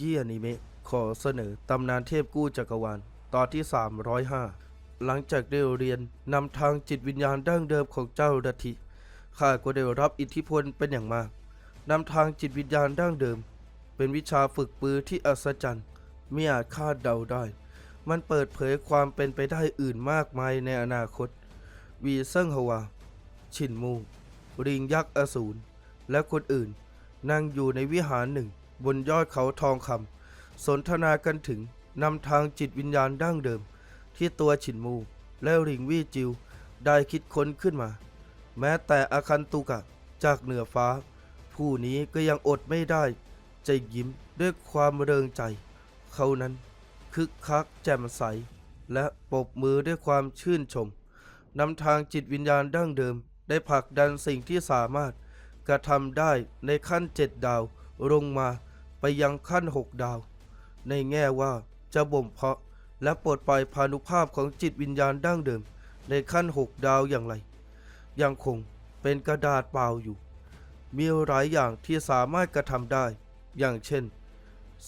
ยี้อนิเมะขอเสนอตำนานเทพกู้จักรวาลตอนที่ 305 หลังจากได้เรียนนำทางจิตวิญญาณดั้งเดิมของเจ้าดัทธิข้าก็ได้รับอิทธิพลเป็นอย่างมากนำทางจิตวิญญาณดั้งเดิม เป็นวิชาฝึกปือที่อัศจรรย์ไม่อาจคาดเดาได้ มันเปิดเผยความเป็นไปได้อื่นมากมายในอนาคต วีเซิงฮวา ชินมู ริงยักษ์อสูรและคนอื่น นั่งอยู่ในวิหารหนึ่ง บนยอดเขาทองคำสนทนากันถึงนำทางจิตวิญญาณดั้งเดิม ที่ตัวฉินมู และริงวี่จิว ได้คิดค้นขึ้นมา แม้แต่อาคันตุกะจากเหนือฟ้า ผู้นี้ก็ยังอดไม่ได้จะยิ้มด้วยความเริงใจ เขานั้นคึกคักแจ่มใส และปบมือด้วยความชื่นชมนำทางจิตวิญญาณดั้งเดิม ได้ผลักดันสิ่งที่สามารถกระทำได้ในขั้นเจ็ดดาวลงมา ไปยังขั้นหกดาว ในแง่ว่าจะบ่มเพาะและปลดปล่อยพานุภาพของจิตวิญญาณดั้งเดิม ในขั้นหกดาวอย่างไร ยังคงเป็นกระดาษเปล่าอยู่ มีหลายอย่างที่สามารถกระทำได้ อย่างเช่น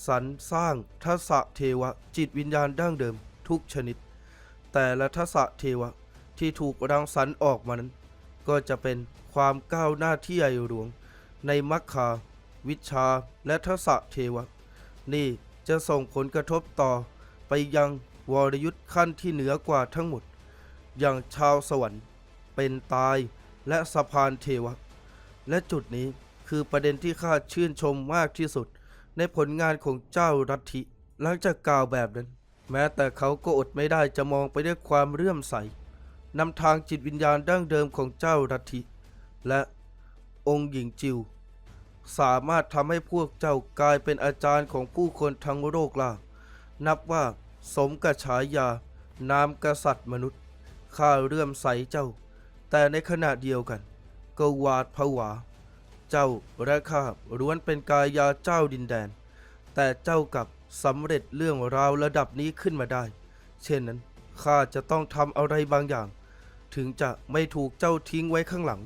สรรสร้างทัศเทวะจิตวิญญาณดั้งเดิมทุกชนิด แต่ละทัศเทวะที่ถูกรังสรรค์ออกมานั้น ก็จะเป็นความก้าวหน้าที่ใหญ่หลวงในมัคคา วิชาและทัศเทวะ นี่จะส่งผลกระทบต่อไปยังวรยุทธ์ขั้นที่เหนือกว่าทั้งหมด อย่างชาวสวรรค์เป็นตายและสะพานเทวะ และจุดนี้คือประเด็นที่ข้าชื่นชมมากที่สุด ในผลงานของเจ้ารัทธิหลังจากกล่าวแบบนั้น แม้แต่เขาก็อดไม่ได้จะมองไปด้วยความเลื่อมใสนำทางจิตวิญญาณดั้งเดิมของเจ้ารัทธิและองค์หญิงจิว สามารถทำให้พวกเจ้ากลายเป็นอาจารย์ของผู้คนทั้งโลกล่านับว่าสมกับฉายานามกษัตริย์มนุษย์ ข้าเลื่มใสเจ้า แต่ในขณะเดียวกัน ก็หวาดผวา เจ้าและข้าล้วนเป็นกายาเจ้าดินแดน แต่เจ้ากับสำเร็จเรื่องราวระดับนี้ขึ้นมาได้ เช่นนั้นข้าจะต้องทำอะไรบางอย่าง ถึงจะไม่ถูกเจ้าทิ้งไว้ข้างหลัง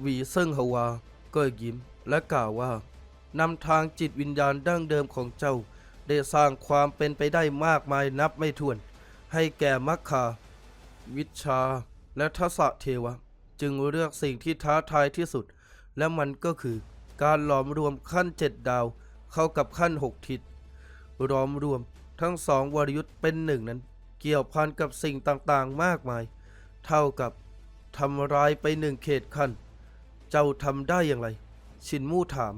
หวีเซิ่งฮวาก็ยิ้ม และกล่าวว่านำทางจิตวิญญาณดั้งเดิมของเจ้า ได้สร้างความเป็นไปได้มากมายนับไม่ถ้วน ให้แก่มัคคา วิชา และทัศเทวะ จึงเลือกสิ่งที่ท้าทายที่สุด และมันก็คือการหลอมรวมขั้นเจ็ดดาว เข้ากับขั้นหกทิศหลอมรวมทั้งสองวรยุทธ์เป็นหนึ่งนั้น เกี่ยวพันกับสิ่งต่างๆมากมาย เท่ากับทำลายไปหนึ่งเขตขั้น เจ้าทำได้อย่างไร ชินมู่ถาม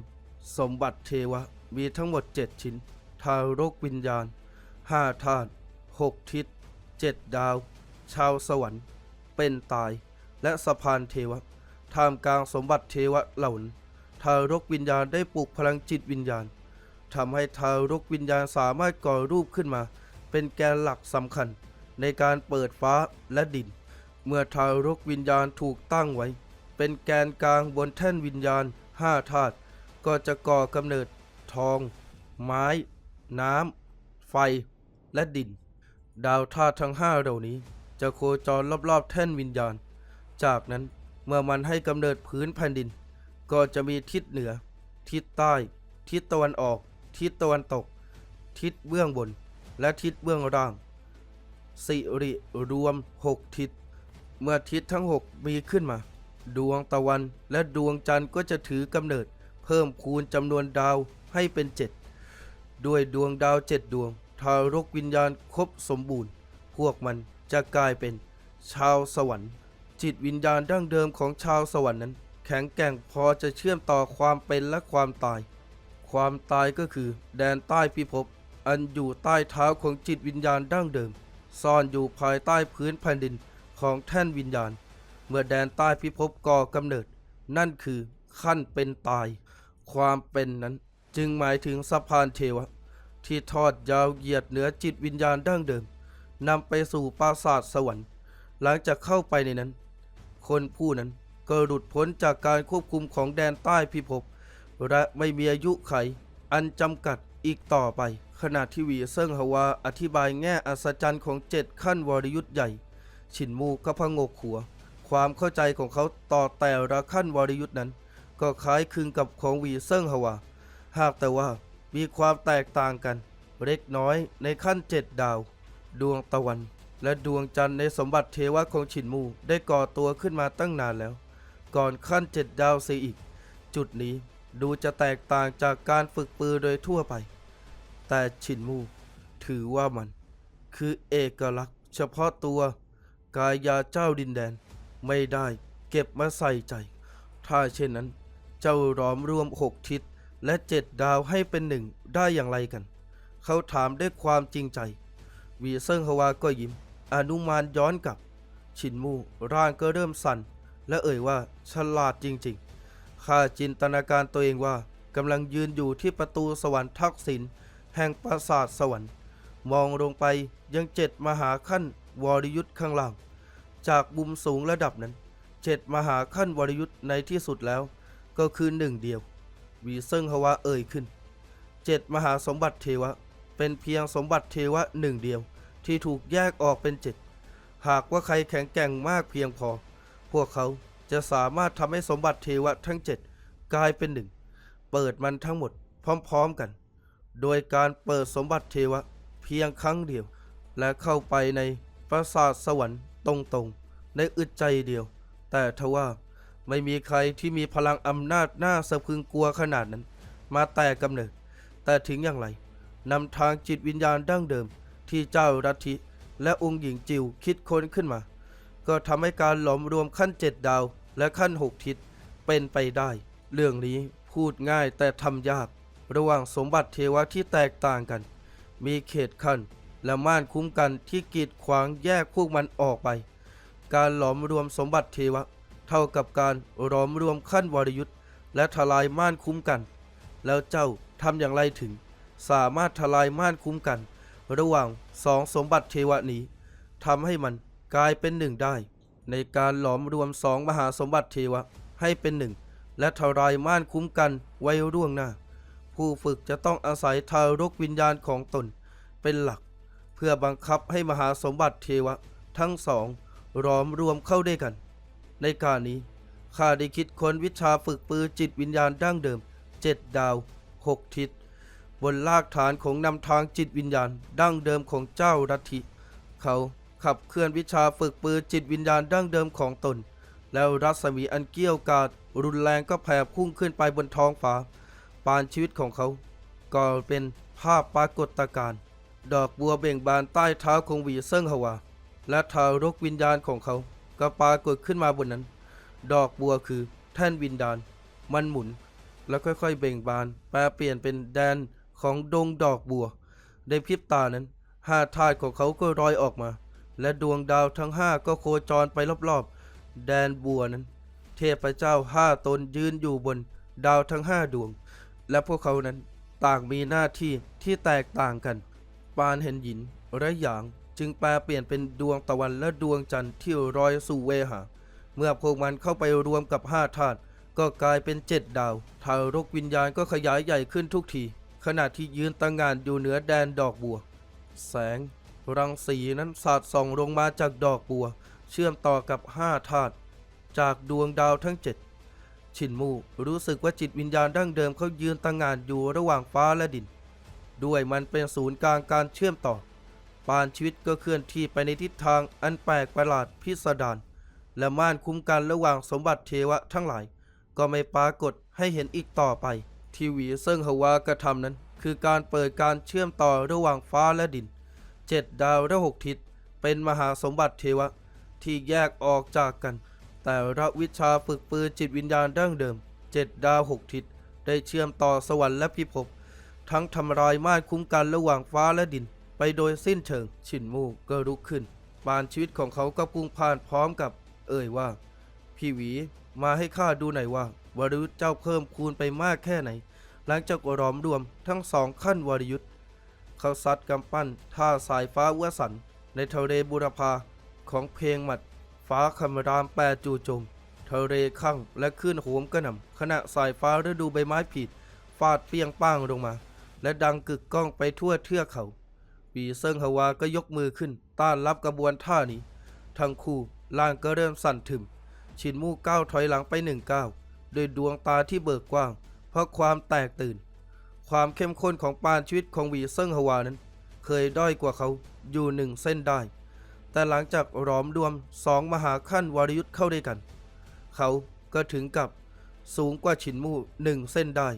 สมบัติเทวะมีทั้งหมดเจ็ดชิ้น ทารกวิญญาณห้าธาตุหกทิศเจ็ดดาว ชาวสวรรค์ เป็นตาย และสะพานเทวะท่ามกลางสมบัติเทวะเหล่านั้นทารกวิญญาณได้ปลูกพลังจิตวิญญาณทำให้ทารกวิญญาณสามารถก่อรูปขึ้นมา เป็นแกนหลักสำคัญ ในการเปิดฟ้าและดิน เมื่อทารกวิญญาณถูกตั้งไว้ เป็นแกนกลางบนแท่นวิญญาณ ห้าธาตุก็จะก่อกำเนิดทอง ไม้ น้ำ ไฟ และดิน ดาวธาตุทั้งห้าเหล่านี้ จะโคจรรอบๆแท่นวิญญาณ จากนั้นเมื่อมันให้กำเนิดพื้นแผ่นดิน ก็จะมีทิศเหนือ ทิศใต้ ทิศตะวันออก ทิศตะวันตก ทิศเบื้องบน และทิศเบื้องล่าง สิริรวมหกทิศ เมื่อทิศทั้งหกมีขึ้นมา ดวงตะวันและดวงจันทร์ก็จะถือกำเนิด เพิ่มคูณจำนวนดาวให้เป็นเจ็ดด้วยดวงดาวเจ็ดดวง ทารกวิญญาณครบสมบูรณ์ พวกมันจะกลายเป็นชาวสวรรค์ จิตวิญญาณดั้งเดิมของชาวสวรรค์นั้น แข็งแกร่งพอจะเชื่อมต่อความเป็นและความตาย ความตายก็คือ แดนใต้พิภพอันอยู่ใต้เท้าของจิตวิญญาณดั้งเดิม ซ่อนอยู่ภายใต้พื้นแผ่นดินของแท่นวิญญาณ มื่อแดนใต้พิภพก่อกำเนิด นั่นคือขั้นเป็นตาย ความเป็นนั้นจึงหมายถึงสะพานเทวะ ที่ทอดยาวเหยียดเหนือจิตวิญญาณดั้งเดิมนำไปสู่ปราสาทสวรรค์ หลังจากเข้าไปในนั้น คนผู้นั้นก็หลุดพ้นจากการควบคุมของแดนใต้พิภพและไม่มีอายุไข อันจำกัดอีกต่อไป ขณะที่วีเซิงฮวาอธิบายแง่อัศจรรย์ของเจ็ดขั้นวรยุทธ์ใหญ่ฉินมูก็พงกหัว ความเข้าใจของเขาต่อแต่ละขั้นวรยุทธ์นั้น ก็คล้ายคลึงกับของวีเซิงฮวา หากแต่ว่ามีความแตกต่างกัน เล็กน้อยในขั้นเจ็ดดาว ดวงตะวัน และดวงจันทร์ในสมบัติเทวะของฉินมูได้ก่อตัวขึ้นมาตั้งนานแล้ว ก่อนขั้นเจ็ดดาวเสียอีก จุดนี้ดูจะแตกต่างจากการฝึกปือโดยทั่วไป แต่ฉินมูถือว่ามัน คือเอกลักษณ์เฉพาะตัวกายาเจ้าดินแดน ไม่ได้เก็บมาใส่ใจ ถ้าเช่นนั้น เจ้าล้อมรวมหกทิศและเจ็ดดาวให้เป็นหนึ่งได้อย่างไรกัน เขาถามด้วยความจริงใจ วีเซิงฮวาก็ยิ้ม อนุมานย้อนกลับ ชินมูร่างก็เริ่มสั่น และเอ่ยว่าฉลาดจริงๆ ข้าจินตนาการตัวเองว่ากำลังยืนอยู่ที่ประตูสวรรค์ทักษิณแห่งปราสาทสวรรค์ มองลงไปยังเจ็ดมหาขั้นวรยุทธ์ข้างล่าง จากมุมสูงระดับนั้นเจ็ดมหาขั้นวรยุทธ์ในที่สุดแล้ว ก็คือหนึ่งเดียว วีเซิงฮวาเอ่ยขึ้นเจ็ดมหาสมบัติเทวะ เป็นเพียงสมบัติเทวะหนึ่งเดียว ที่ถูกแยกออกเป็นเจ็ดหากว่าใครแข็งแกร่งมากเพียงพอ พวกเขาจะสามารถทำให้สมบัติเทวะทั้งเจ็ดกลายเป็นหนึ่งเปิดมันทั้งหมดพร้อมๆกัน โดยการเปิดสมบัติเทวะเพียงครั้งเดียว และเข้าไปในปราสาทสวรรค์ ตรงๆ ในอึดใจเดียว แต่ทว่าไม่มีใครที่มีพลังอำนาจหน่าสะพึงกลัวขนาดนั้น มาแต่กำเนิด แต่ถึงอย่างไรนำทางจิตวิญญาณดั้งเดิมที่เจ้ารัทธิและองค์หญิงจิวคิดค้นขึ้นมา ก็ทำให้การหลอมรวมขั้นเจ็ดดาวและขั้นหกทิศเป็นไปได้ เรื่องนี้พูดง่ายแต่ทำยาก ระหว่างสมบัติเทวะที่แตกต่างกัน มีเขตขั้น และม่านคุ้มกันที่กีดขวางแยกพวกมันออกไป การหลอมรวมสมบัติเทวะ เท่ากับการหลอมรวมขั้นวรยุทธ์และทลายม่านคุ้มกัน แล้วเจ้าทำอย่างไรถึง สามารถทลายม่านคุ้มกัน ระหว่างสองสมบัติเทวะนี้ทำให้มันกลายเป็นหนึ่งได้ ในการหลอมรวมสองมหาสมบัติเทวะให้เป็นหนึ่งและทลายม่านคุ้มกันไว้ร่วงหน้า ผู้ฝึกจะต้องอาศัยทารกวิญญาณของตนเป็นหลัก เพื่อบังคับให้มหาสมบัติเทวะทั้งสองหลอมรวมเข้าด้วยกัน ในการนี้ข้าได้คิดค้นวิชาฝึกปือจิตวิญญาณดั้งเดิมเจ็ดดาวหกทิศ บนรากฐานของนำทางจิตวิญญาณดั้งเดิมของเจ้ารัทธิเขาขับเคลื่อนวิชาฝึกปือจิตวิญญาณดั้งเดิมของตน แล้วรัศมีอันเกี้ยวกาดรุนแรงก็แผ่พุ่งขึ้นไปบนท้องฟ้า ปานชีวิตของเขา ก็เป็นภาพปรากฏการณ์ ดอกบัวเบ่งบานใต้เท้าของหวีเซิงฮวา และทารกวิญญาณของเขาก็ปรากฏขึ้นมาบนนั้น ดอกบัวคือแท่นวิญญาณ มันหมุน แล้วค่อยๆเบ่งบาน แปลเปลี่ยนเป็นแดนของดงดอกบัว ในพริบตานั้นห้าธาตุของเขาก็ลอยออกมา และดวงดาวทั้งห้าก็โคจรไปรอบๆ แดนบัวนั้น เทพเจ้าห้าตนยืนอยู่บน ดาวทั้งห้าดวง และพวกเขานั้นต่างมีหน้าที่ที่แตกต่างกัน ปานเห็นหยินและหยาง จึงแปลเปลี่ยนเป็นดวงตะวันและดวงจันทร์ที่ลอยสู่เวหา เมื่อพวกมันเข้าไปรวมกับห้าธาตุก็กลายเป็นเจ็ดดาวทารกวิญญาณก็ขยายใหญ่ขึ้นทุกที ขณะที่ยืนตั้งงานอยู่เหนือแดนดอกบัว แสง รังสีนั้นสาดส่องลงมาจากดอกบัว เชื่อมต่อกับห้าธาตุจากดวงดาวทั้งเจ็ดชินมูรู้สึกว่าจิตวิญญาณดั้งเดิมเขายืนตั้งงานอยู่ระหว่างฟ้าและดิน ด้วยมันเป็นศูนย์กลางการเชื่อมต่อ ปานชีวิตก็เคลื่อนที่ไปในทิศทางอันแปลกประหลาดพิสดารและม่านคุ้มกันระหว่างสมบัติเทวะทั้งหลาย ก็ไม่ปรากฏให้เห็นอีกต่อไป ทีวีเซิงฮวากระทำนั้น คือการเปิดการเชื่อมต่อระหว่างฟ้าและดินเจ็ดดาวและหกทิศเป็นมหาสมบัติเทวะที่แยกออกจากกัน แต่ละวิชาฝึกปืนจิตวิญญาณดั้งเดิมเจ็ดดาวหกทิศได้เชื่อมต่อสวรรค์และพิภพ ทั้งทำลายม่านคุ้มกันระหว่างฟ้าและดิน ไปโดยสิ้นเชิง ชินมูก็ลุกขึ้นปานชีวิตของเขาก็พุ่งผ่านพร้อมกับ เอ่ยว่า พี่หวีมาให้ข้าดูหน่อยว่าวรยุทธ์เจ้าเพิ่มคูณไปมากแค่ไหน หลังจากหลอมรวมทั้งสองขั้นวรยุทธ์เขาซัดกำปั้นท่าสายฟ้าวัวสัน ในทะเลบุรพาของเพลงหมัด ฟ้าคำรามแปรจู่โจมทะเลข้างและคลื่นโหมกระหน่ำขณะสายฟ้าฤดูใบไม้ผลิฟาดเปียงป้างลงมา และดังกึกก้องไปทั่วเทือกเขาปีเซิงฮวาก็ยกมือขึ้น ต้านรับกระบวนท่านี้ ทั้งคู่ล่างก็เริ่มสั่นถึม ชินมู่ก้าวถอยหลังไปหนึ่งก้าวด้วยดวงตาที่เบิกกว้าง เพราะความแตกตื่น ความเข้มข้นของปานชีวิตของวีเซิงฮวานั้น เคยด้อยกว่าเขาอยู่หนึ่งเส้นได้ แต่หลังจากหลอมรวมสองมหาขั้นวรยุทธ์เข้าด้วยกัน เขาก็ถึงกับสูงกว่าฉินมู่หนึ่งเส้นได้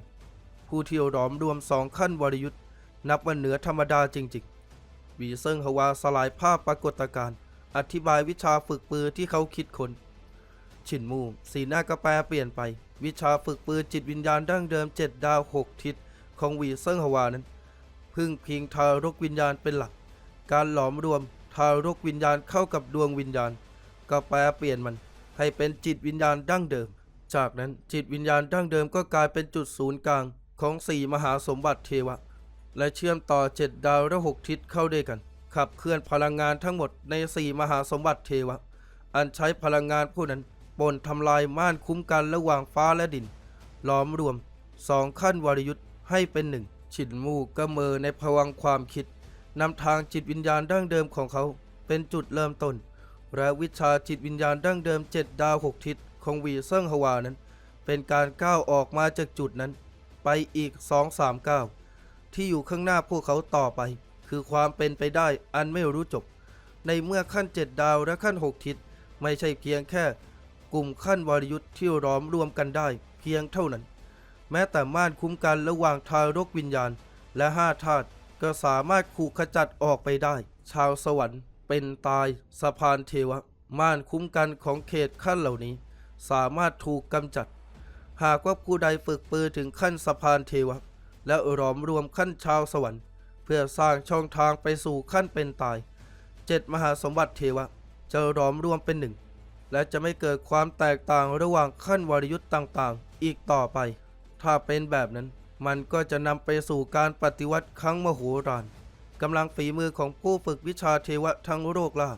ผู้ที่หลอมรวมสองขั้นวรยุทธ์นับว่าเหนือธรรมดาจริงๆวีเซิงฮวาสลายภาพปรากฏการณ์อธิบายวิชาฝึกปืนที่เขาคิดค้นฉินมูสีหน้ากระแปรเปลี่ยนไป วิชาฝึกปืนจิตวิญญาณดั้งเดิมเจ็ดดาวหกทิศของวีเซิงฮวานั้น พึ่งพิงทารกวิญญาณเป็นหลัก การหลอมรวมทารกวิญญาณเข้ากับดวงวิญญาณก็แปลเปลี่ยนมัน ให้เป็นจิตวิญญาณดั้งเดิม จากนั้นจิตวิญญาณดั้งเดิมก็กลายเป็นจุดศูนย์กลาง ของสี่มหาสมบัติเทวะ และเชื่อมต่อเจ็ดดาวและหกทิศเข้าด้วยกัน ขับเคลื่อนพลังงานทั้งหมดในสี่มหาสมบัติเทวะ อันใช้พลังงานผู้นั้นปนทำลายม่านคุ้มกันระหว่างฟ้าและดิน ล้อมรวมสองขั้นวรยุทธ์ให้เป็นหนึ่งฉินมูก็เมอในภวังความคิดนำทางจิตวิญญาณดั้งเดิมของเขา เป็นจุดเริ่มต้น และวิชาจิตวิญญาณดั้งเดิมเจ็ดดาวหกทิศของวีเซิงฮวานั้น เป็นการก้าวออกมาจากจุดนั้น ไปอีกสองสามก้าวที่อยู่ข้างหน้าพวกเขาต่อไป คือความเป็นไปได้อันไม่รู้จบ ในเมื่อขั้นเจ็ดดาวและขั้นหกทิศ ไม่ใช่เพียงแค่ กลุ่มขั้นวรยุทธ์ที่ล้อมรวมกันได้เพียงเท่านั้น แม้แต่ม่านคุ้มกันระหว่างทารกวิญญาณ และห้าธาตุก็สามารถขู่ขจัดออกไปได้ ชาวสวรรค์ เป็นตายสะพานเทวะ ม่านคุ้มกันของเขตขั้นเหล่านี้ สามารถถูกกำจัด หากว่าผู้ใดฝึกปืนถึงขั้นสะพานเทวะ และหลอมรวมขั้นชาวสวรรค์ เพื่อสร้างช่องทางไปสู่ขั้นเป็นตายเจ็ดมหาสมบัติเทวะ จะหลอมรวมเป็นหนึ่ง และจะไม่เกิดความแตกต่างระหว่างขั้นวรยุทธ์ต่างๆ อีกต่อไป ถ้าเป็นแบบนั้นมันก็จะนำไปสู่การปฏิวัติครั้งมโหฬารกำลังฝีมือของผู้ฝึกวิชาเทวะทั้งโลกล่า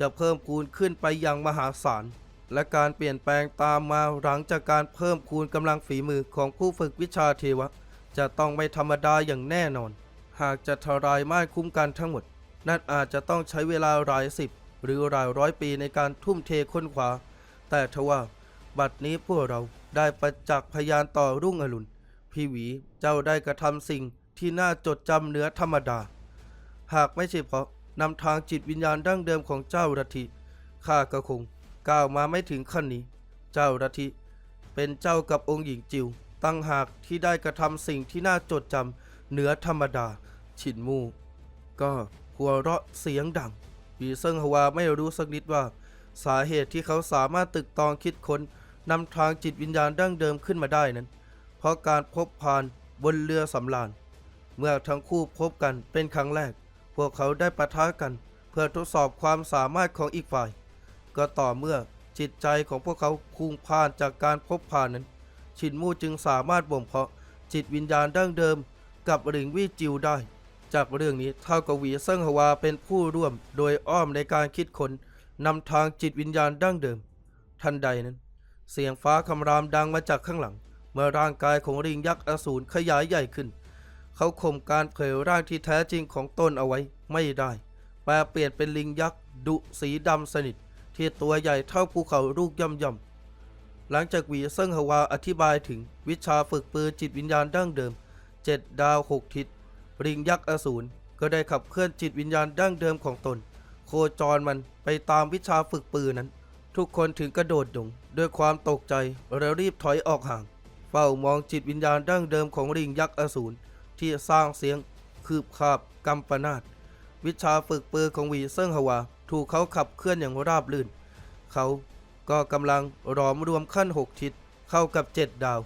จะเพิ่มคูณขึ้นไปอย่างมหาศาล และการเปลี่ยนแปลงตามมาหลังจากการเพิ่มคูณกำลังฝีมือของผู้ฝึกวิชาเทวะ จะต้องไม่ธรรมดาอย่างแน่นอน หากจะทลายม่านคุ้มกันทั้งหมด นั่นอาจจะต้องใช้เวลาหลายสิบ หรือหลายร้อยปีในการทุ่มเทค้นคว้าแต่ทว่า บัดนี้พวกเราได้ประจักษ์พยานต่อรุ่งอรุณพี่หวีเจ้าได้กระทำสิ่งที่น่าจดจำเหนือธรรมดา หากไม่ใช่เพราะนำทางจิตวิญญาณดั้งเดิมของเจ้ารัทิข้าก็คง ก้าวมาไม่ถึงขั้นนี้ เจ้ารัทิเป็นเจ้ากับองค์หญิงจิวตั้งหากที่ได้กระทำสิ่งที่น่าจดจำเหนือธรรมดา ฉินมู่ ก็หัวเราะเสียงดังหวีเซิงฮวาไม่รู้สักนิดว่า สาเหตุที่เขาสามารถตึกตองคิดค้นนำทางจิตวิญญาณดั้งเดิมขึ้นมาได้นั้น เพราะการพบพานบนเรือสำราญ เมื่อทั้งคู่พบกันเป็นครั้งแรก พวกเขาได้ปะทะกัน เพื่อทดสอบความสามารถของอีกฝ่าย ก็ต่อเมื่อจิตใจของพวกเขาพุ่งพ่านจากการพบพานนั้น ชินมู่จึงสามารถบ่มเพาะ จิตวิญญาณดั้งเดิม กับหลิงวี่จิวได้ จากเรื่องนี้เท่ากับหวีเซิงฮวาเป็นผู้ร่วมโดยอ้อมในการคิดค้นนำทางจิตวิญญาณดั้งเดิม ทันใดนั้น เสียงฟ้าคำรามดังมาจากข้างหลัง เมื่อร่างกายของริงยักษ์อสูรขยายใหญ่ขึ้น เขาข่มการเผยร่างที่แท้จริงของตนเอาไว้ไม่ได้แปลเปลี่ยนเป็นลิงยักษ์ดุสีดำสนิท ที่ตัวใหญ่เท่าภูเขาลูกย่อมย่อมๆ หลังจากหวีเซิงฮวาอธิบายถึงวิชาฝึกปืนจิตวิญญาณดั้งเดิมเจ็ดดาวหกทิศริงยักษ์อสูรก็ได้ขับเคลื่อนจิตวิญญาณดั้งเดิมของตน โคจรมันไปตามวิชาฝึกปืนนั้น ทุกคนถึงกระโดดดงด้วยความตกใจแล้วรีบถอยออกห่าง เฝ้ามองจิตวิญญาณดั้งเดิมของริงยักษ์อสูรที่สร้างเสียงคืบคาบกำปนาตวิชาฝึกปืนของวีเซิงฮวา ถูกเขาขับเคลื่อนอย่างราบรื่น เขาก็กำลังหลอมรวมขั้นหกทิศเข้ากับเจ็ดดาว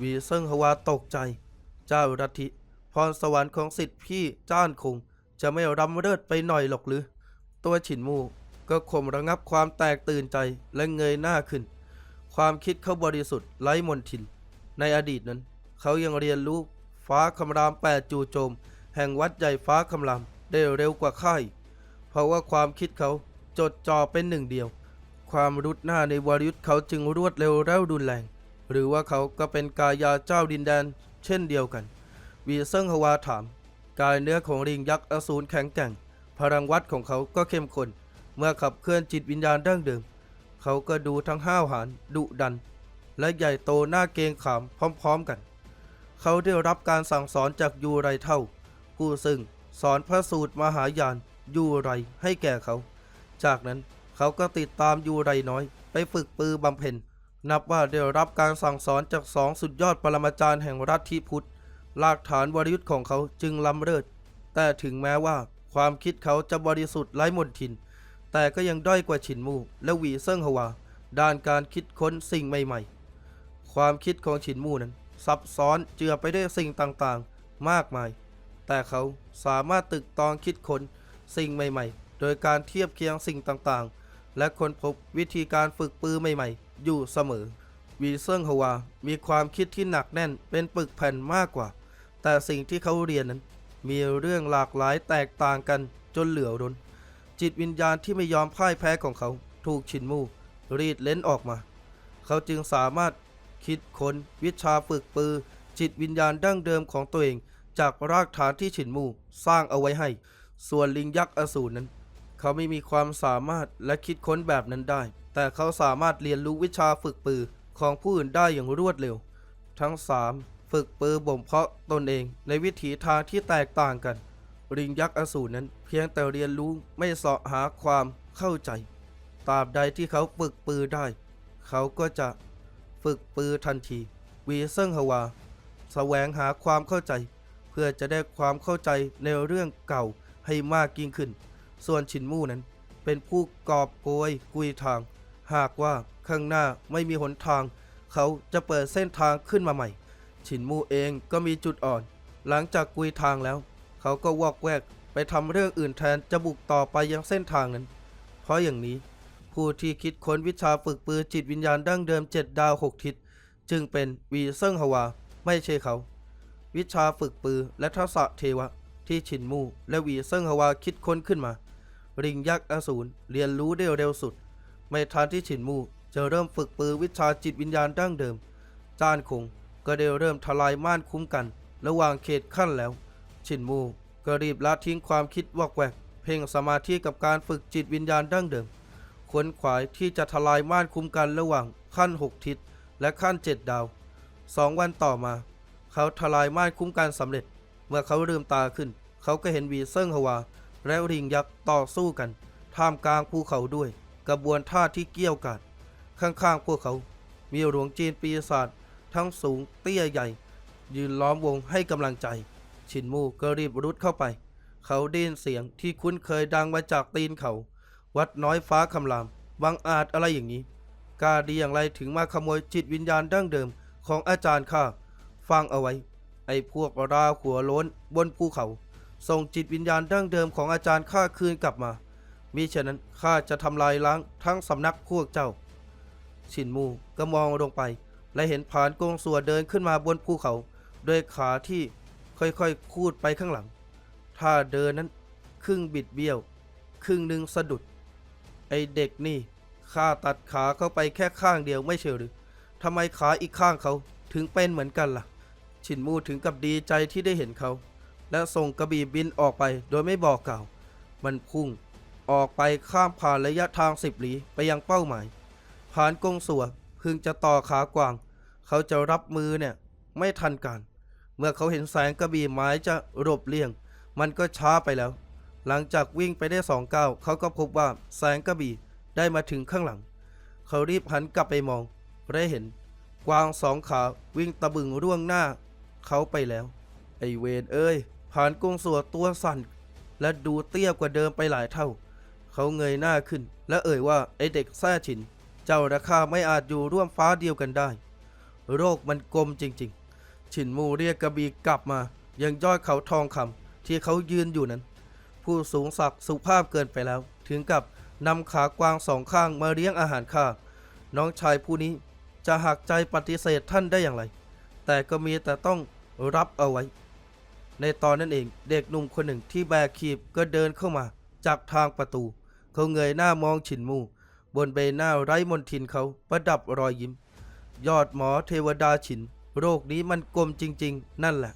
วีเซิงฮวาตกใจ เจ้ารัทิพรสวรรค์ของสิทธิพี่จ้านคง จะไม่รำเริดไปหน่อยหรอกหรือ ตัวฉินมูก็ข่มระงับความแตกตื่นใจและเงยหน้าขึ้น ความคิดเขาบริสุทธิ์ไร้มนทิน ในอดีตนั้น เขายังเรียนรู้ฟ้าคำรามแปดจูโจม แห่งวัดใหญ่ฟ้าคำรามได้เร็วกว่าข้าอีก เพราะว่าความคิดเขาจดจ่อเป็นหนึ่งเดียว ความรุดหน้าในวรยุทธ์เขาจึงรวดเร็วแล้วรุนแรง หรือว่าเขาก็เป็นกายาเจ้าดินแดน เช่นเดียวกัน วีเซิงฮวาถาม กายเนื้อของริงยักษ์อสูรแข็งแกร่ง พลังวัดของเขาก็เข้มข้นเมื่อขับเคลื่อนจิตวิญญาณดั้งเดิม เขาก็ดูทั้งห้าวหาญดุดัน และใหญ่โตหน้าเกงขามพร้อมๆกัน เขาได้รับการสั่งสอนจากยูไรเท่า ผู้ซึ่งสอนพระสูตรมหายาน ยูไรให้แก่เขา จากนั้นเขาก็ติดตามยูไรน้อย ไปฝึกปือบำเพ็ญ นับว่าได้รับการสั่งสอนจากสองสุดยอดปรมาจารย์แห่งรัฐทิพุทธรากฐานวรยุทธ์ของเขาจึงล้ำเลิศแต่ถึงแม้ว่าความคิดเขาจะบริสุทธิ์ไร้มนทิน แต่ก็ยังด้อยกว่าฉินมูและหวีเซิงฮวา ด้านการคิดค้นสิ่งใหม่ ๆ ความคิดของฉินมูนั้น ซับซ้อนเจือไปด้วยสิ่งต่างๆ มากมาย แต่เขาสามารถตึกตองคิดค้น สิ่งใหม่ๆ โดยการเทียบเคียงสิ่งต่างๆ และค้นพบวิธีการฝึกปือใหม่ๆ อยู่เสมอวีเซิงฮวา มีความคิดที่หนักแน่นเป็นปึกแผ่นมากกว่า แต่สิ่งที่เขาเรียนนั้น มีเรื่องหลากหลายแตกต่างกันจนเหลือล้นจิตวิญญาณที่ไม่ยอมพ่ายแพ้ของเขา ถูกชินมู รีดเล้นออกมา เขาจึงสามารถคิดค้นวิชาฝึกปือ จิตวิญญาณดั้งเดิมของตัวเอง จากรากฐานที่ฉินมูสร้างเอาไว้ให้ ส่วนลิงยักษ์อสูรนั้น เขาไม่มีความสามารถและคิดค้นแบบนั้นได้ แต่เขาสามารถเรียนรู้วิชาฝึกปือของผู้อื่นได้อย่างรวดเร็ว ทั้งสามฝึกปือบ่มเพาะตนเองในวิถีทางที่แตกต่างกัน ลิงยักษ์อสูรนั้น เพียงแต่เรียนรู้ไม่เสาะหาความเข้าใจ ตราบใดที่เขาฝึกปือได้ เขาก็จะฝึกปือทันที วีเซิงฮวา แสวงหาความเข้าใจ เพื่อจะได้ความเข้าใจในเรื่องเก่า ให้มากยิ่งขึ้น ส่วนชินมู่นั้น เป็นผู้กอบโกยกุยทาง หากว่าข้างหน้าไม่มีหนทาง เขาจะเปิดเส้นทางขึ้นมาใหม่ ชินมู่เองก็มีจุดอ่อน หลังจากกุยทางแล้ว เขาก็วอกแวกไปทำเรื่องอื่นแทนจะบุกต่อไปยังเส้นทางนั้น เพราะอย่างนี้ ผู้ที่คิดค้นวิชาฝึกปืนจิตวิญญาณดั้งเดิมเจ็ดดาวหกทิศจึงเป็นวีเซิงฮวา ไม่ใช่เขา วิชาฝึกปือและทักษะเทวะ ที่ชินมู่และวีเซิงฮวาคิดค้นขึ้นมา ริงยักษ์อสูรเรียนรู้ได้เร็วสุด ไม่ทันที่ชินมู่จะเริ่มฝึกปือวิชาจิตวิญญาณดั้งเดิม จานคงก็ได้เริ่มทลายม่านคุ้มกัน ระหว่างเขตขั้นแล้ว ชินมูก็รีบละทิ้งความคิดวอกแวก เพ่งสมาธิกับการฝึกจิตวิญญาณดั้งเดิมขวนขวายที่จะทลายม่านคุ้มกันระหว่างขั้นหกทิศและขั้นเจ็ดดาวสองวันต่อมา เขาทลายม่านคุ้มกันสำเร็จ เมื่อเขาลืมตาขึ้น เขาก็เห็นวีเซิงฮวา และริงยักษ์ต่อสู้กัน ท่ามกลางภูเขาด้วย กระบวนท่าที่เกี้ยวกาดข้างๆพวกเขา มีหลวงจีนปีศาจทั้งสูงเตี้ยใหญ่ ยืนล้อมวงให้กำลังใจ ชินมูก็รีบรุดเข้าไป เขาได้ยินเสียงที่คุ้นเคยดังมาจากตีนเขา วัดน้อยฟ้าคำรามบังอาจอะไรอย่างนี้กล้าดีอย่างไรถึงมาขโมยจิตวิญญาณดั้งเดิมของอาจารย์ข้าฟังเอาไว้ ไอ้พวกราหัวโล้นบนภูเขา ส่งจิตวิญญาณดั้งเดิมของอาจารย์ข้าคืนกลับมา มิฉะนั้นข้าจะทำลายล้างทั้งสำนักพวกเจ้า ชินมูก็มองลงไป และเห็นผานกงสัวเดินขึ้นมาบนภูเขาด้วยขาที่ค่อยๆคูดไปข้างหลังท่าเดินนั้นครึ่งบิดเบี้ยว ครึ่งหนึ่งสะดุด ไอเด็กนี่ข้าตัดขาเข้าไปแค่ข้างเดียวไม่เชียวหรือทำไมขาอีกข้างเขาถึงเป็นเหมือนกันล่ะ ชินมูถึงกับดีใจที่ได้เห็นเขา และส่งกระบี่บินออกไปโดยไม่บอกกล่าว มันพุ่งออกไปข้ามผ่านระยะทางสิบหลีไปยังเป้าหมาย ผ่านกงสัวพึงจะต่อขากวาง เขาจะรับมือเนี่ยไม่ทันการ เมื่อเขาเห็นแสงกระบี่ไม้จะหลบเลี่ยง มันก็ช้าไปแล้ว หลังจากวิ่งไปได้สองก้าวเขาก็พบว่าแสงกระบี่ได้มาถึงข้างหลัง เขารีบหันกลับไปมองได้เห็น กวางสองขาวิ่งตะบึงร่วงหน้า เขาไปแล้ว ไอเวนเอ้ย ผ่านกงสัวตัวสั่น และดูเตี้ยกว่าเดิมไปหลายเท่า เขาเงยหน้าขึ้น และเอ่ยว่าไอเด็กแท้ฉิน เจ้าและข้าไม่อาจอยู่ร่วมฟ้าเดียวกันได้ โรคมันกลมจริงๆ ฉินมูเรียกกระบีกลับมา ยังยอดเขาทองคำที่เขายืนอยู่นั้น ผู้สูงศักดิ์สุภาพเกินไปแล้ว ถึงกับนำขากวางสองข้างมาเลี้ยงอาหารข้าน้องชายผู้นี้จะหักใจปฏิเสธท่านได้อย่างไร แต่ก็มีแต่ต้องรับเอาไว้ ในตอนนั้นเองเด็กหนุ่มคนหนึ่งที่แบกขีบก็เดินเข้ามา จากทางประตู เขาเงยหน้ามองฉินมูบนใบหน้าไร้มนทินเขาประดับรอยยิ้ม ยอดหมอเทวดาฉิน โรคนี้มันกลมจริง ๆ นั่นแหละ